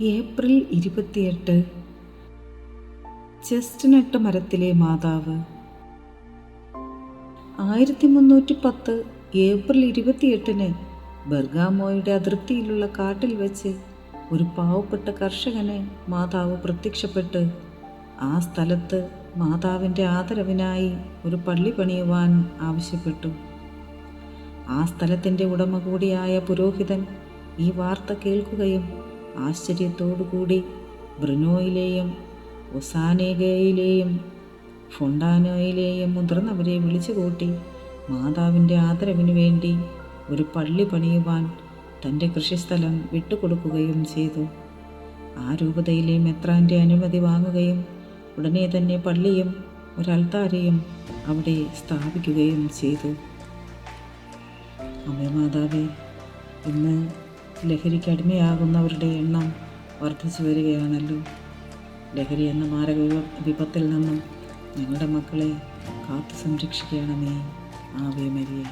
April ഇരുപത്തിയെട്ട്. Chestnut മരത്തിലെ മാതാവ്. ആയിരത്തി മുന്നൂറ്റി പത്ത് ഏപ്രിൽ ഇരുപത്തിയെട്ടിന് ബർഗാമോയുടെ അതിർത്തിയിലുള്ള കാട്ടിൽ വെച്ച് ഒരു പാവപ്പെട്ട കർഷകന് മാതാവ് പ്രത്യക്ഷപ്പെട്ട് ആ സ്ഥലത്ത് മാതാവിന്റെ ആദരവിനായി ഒരു പള്ളി പണിയുവാൻ ആവശ്യപ്പെട്ടു. ആ സ്ഥലത്തിന്റെ ഉടമ കൂടിയായ പുരോഹിതൻ ഈ വാർത്ത കേൾക്കുകയും ആശ്ചര്യത്തോടുകൂടി ബ്രിനോയിലെയും ഒസാനേഗയിലെയും ഫൊണ്ടാനോയിലെയും മുതിർന്നവരെ വിളിച്ചുകൂട്ടി മാതാവിന്റെ ആദരവിനു വേണ്ടി ഒരു പള്ളി പണിയുവാൻ തന്റെ കൃഷിസ്ഥലം വിട്ടുകൊടുക്കുകയും ചെയ്തു. ആ രൂപതയിലെ മെത്രാന്റെ അനുമതി വാങ്ങുകയും ഉടനെ തന്നെ പള്ളിയും ഒരൽത്താരയും അവിടെ സ്ഥാപിക്കുകയും ചെയ്തു. അമ്മ മാതാവേ ഇന്ന് ലഹരിക്ക് അടിമയാകുന്നവരുടെ എണ്ണം വർദ്ധിച്ചു വരികയാണല്ലോ. ലഹരി എന്ന മാരക വിപത്തിൽ നിന്നും ഞങ്ങളുടെ മക്കളെ കാത്തു സംരക്ഷിക്കണമേ ആവേ മരിയേ.